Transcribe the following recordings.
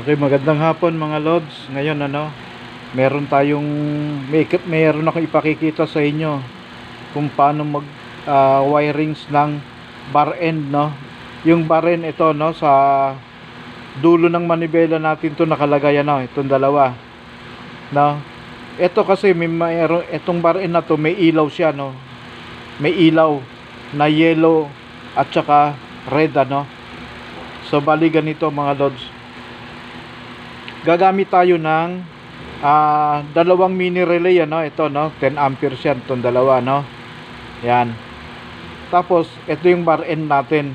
Okay, magandang hapon mga lods. Ngayon ano, meron tayong may meron ako ipakikita sa inyo kung paano mag ah, wirings ng bar end no. Yung bar end ito no sa dulo ng manibela natin to nakalagay ano, itong dalawa. No. Ito kasi may mayroon itong bar end na to may ilaw siya no. May ilaw na yellow at saka red ano. So bali ganito mga lods gagamit tayo ng ah, dalawang mini relay ano ito no 10 amperes yan itong dalawa no. Yan. Tapos ito yung bar end natin.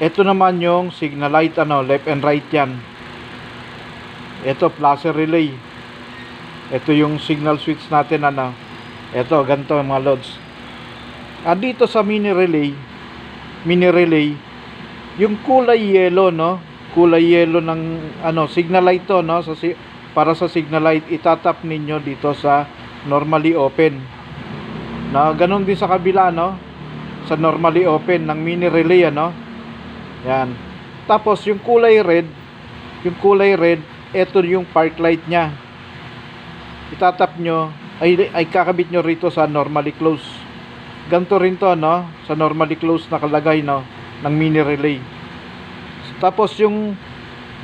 Ito naman yung signal light ano left and right yan. Ito plus relay. Ito yung signal switch natin ano. Ito ganito mga loads. Ah, dito sa mini relay mini relay yung kulay yellow no kulay yellow ng ano signal light to no? Sa para sa signal light itatap ninyo dito sa normally open. Na ganun din sa kabila no? Sa normally open ng mini relay ano? Yan. Tapos yung kulay red yung kulay red ito yung park light nya itatap nyo ay, ay kakabit nyo rito sa normally close. Ganito rin to no? Sa normally close nakalagay no? Ng mini relay tapos yung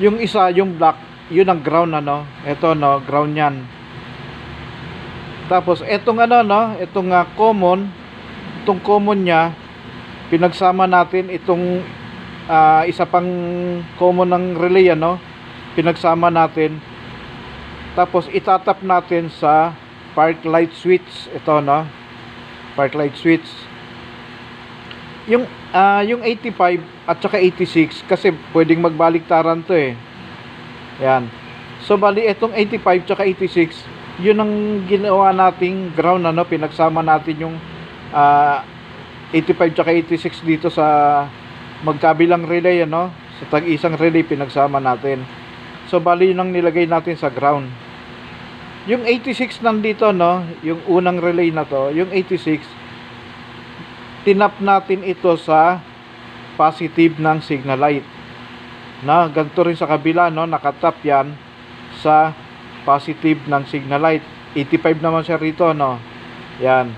yung isa, yung black, yun ang ground ano. Ito no, ground 'yan. Tapos etong ano no, etong ah, common, itong common niya pinagsama natin itong ah, isa pang common ng relay ano, pinagsama natin. Tapos itatap natin sa park light switch ito no. Park light switch yung ah yung 85 at saka 86 kasi pwedeng magbaliktaran to eh. Yan. So bali itong 85 tsaka 86, yun ang ginawa nating ground ano, pinagsama natin yung ah 85 tsaka 86 dito sa magkabilang relay ano, sa tag-isang relay pinagsama natin. So bali yun ang nilagay natin sa ground. Yung 86 nandito no, yung unang relay na to, yung 86 tinap natin ito sa positive ng signal light. Na ganito rin sa kabila no, nakatap yan sa positive ng signal light. 85 naman siya rito no. Yan.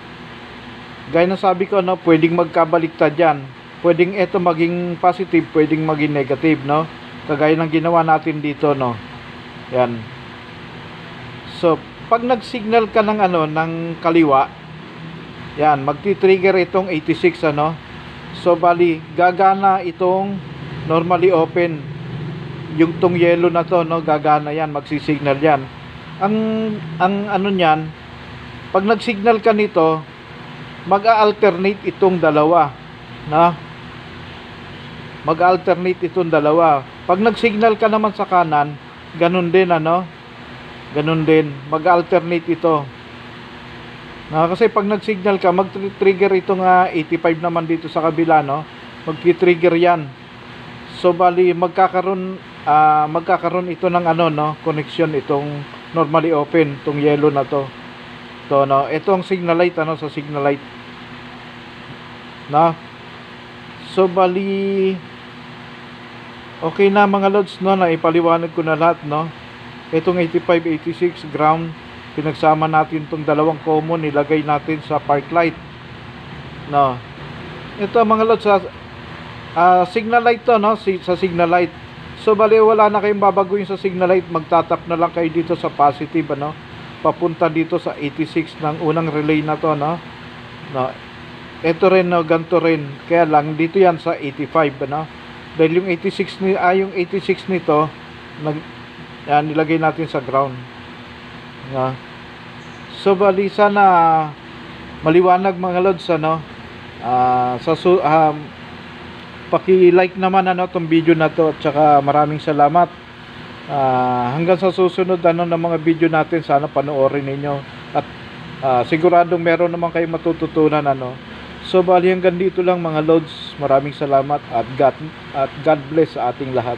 Gaya ng sabi ko no, pwedeng magkabaliktad yan. Pwedeng ito maging positive, pwedeng maging negative no. Kagaya ng ginawa natin dito no. Yan. So, pag nag-signal ka ng ano ng kaliwa, yan, magti-trigger itong 86 ano. So bali gagana itong normally open. Yung tong yellow na to no, gagana yan, magsi-signal yan. Ang ang ano niyan, pag nag-signal ka nito, mag-alternate itong dalawa, na mag-alternate itong dalawa. Pag nag-signal ka naman sa kanan, ganun din ano. Ganun din, mag-alternate ito. Na kasi pag nag-signal ka, mag-trigger ito nga 85 naman dito sa kabila, no? Mag-trigger 'yan. So bali magkakaroon ah, magkakaroon ito ng ano, no? Connection itong normally open, itong yellow na to. To no, ito ang signal light ano sa signal light. Na. So bali Okay na mga lods no, na ipaliwanag ko na lahat no. Itong 85 86 ground pinagsama natin itong dalawang common nilagay natin sa park light. No. Ito mga lods sa ah, signal light to no? Si, sa signal light. So bali wala na kayong babaguhin sa signal light magtatap na lang kayo dito sa positive ano? Papunta dito sa 86 ng unang relay na to no? No. Ito rin no? Ganito rin. Kaya lang dito yan sa 85 ano? Dahil yung 86 ni ah, yung 86 nito nag yan, nilagay natin sa ground nga. So bali sana maliwanag mga lods ano. Ah, sa um, paki-like naman ano tong video na to at saka maraming salamat. Ah, hanggang sa susunod ano ng mga video natin sana panoorin ninyo at ah, siguradong meron naman kayong matututunan ano. So bali hanggang dito lang mga lods. Maraming salamat at God at God bless sa ating lahat.